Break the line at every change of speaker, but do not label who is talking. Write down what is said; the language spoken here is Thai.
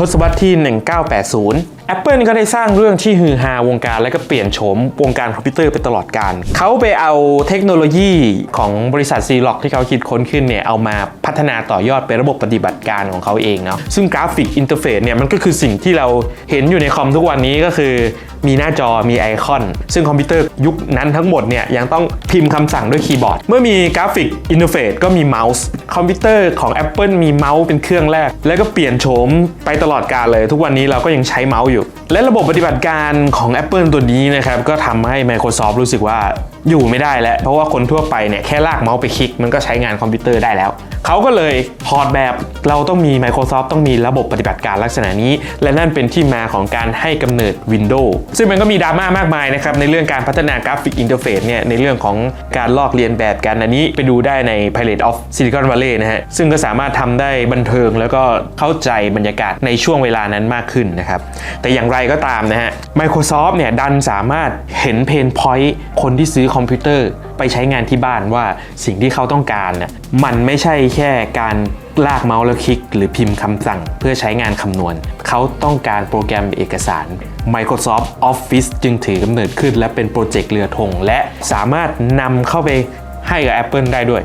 ทศวรรษที่ 1980 Apple ก็ได้สร้างเรื่องที่ฮือฮาวงการและก็เปลี่ยนโฉมวงการคอมพิวเตอร์ไปตลอดการ เขาไปเอาเทคโนโลยีของบริษัท c l o c ที่เขาคิดค้นขึ้นเนี่ยเอามาพัฒนาต่อยอดเป็นระบบปฏิบัติการของเขาเองเนาะซึ่งกราฟิกอินเทอร์เฟซเนี่ยมันก็คือสิ่งที่เราเห็นอยู่ในคอมทุกวันนี้ก็คือมีหน้าจอมีไอคอน ซึ่งคอมพิวเตอร์ยุคนั้นทั้งหมดเนี่ยยังต้องพิมพ์คำสั่งด้วยคีย์บอร์ด เมื่อมีกราฟิกอินเทอร์เฟซก็มีเมาส์คอมพิวเตอร์ของ Apple มีเมาส์เป็นเครื่องแรก แล้วก็เปลี่ยนโฉมไปตลอดกาลเลย ทุกวันนี้เราก็ยังใช้เมาส์อยู่ และระบบปฏิบัติการของ Apple ตัวนี้นะครับก็ทำให้ Microsoft รู้สึกว่าอยู่ไม่ได้แล้ว เพราะว่าคนทั่วไปเนี่ยแค่ลากเมาส์ไปคลิก มันก็ใช้งานคอมพิวเตอร์ได้แล้วเขาก็เลยพอร์ตแบบเราต้องมี Microsoft ต้องมีระบบปฏิบัติการลักษณะนี้ และนั่นเป็นที่มาของการให้กำเนิด Windows ซึ่งมันก็มีดราม่ามากมายนะครับ ในเรื่องการพัฒนากราฟิกอินเทอร์เฟซเนี่ยในเรื่องของการลอกเลียนแบบกันอันนี้ไปดูได้ใน Pirate of Silicon Valley นะฮะซึ่งก็สามารถทำได้บันเทิงแล้วก็เข้าใจบรรยากาศในช่วงเวลานั้นมากขึ้นนะครับแต่อย่างไรก็ตามนะฮะ Microsoft เนี่ยดันสามารถเห็นเพนพอยต์คนที่ซื้อคอมพิวเตอร์ไปใช้งานที่บ้านว่าสิ่งที่เขาต้องการน่ยมันไม่ใช่แค่การลากเมาส์แล้วคลิก หรือพิมพ์คำสั่งเพื่อใช้งานคำนวณ เขาต้องการโปรแกรมเอกสาร Microsoft Office จึงถือกำเนิดขึ้น และเป็นโปรเจกต์เรือธงและสามารถนำเข้าไปให้กับ Apple ได้ด้วย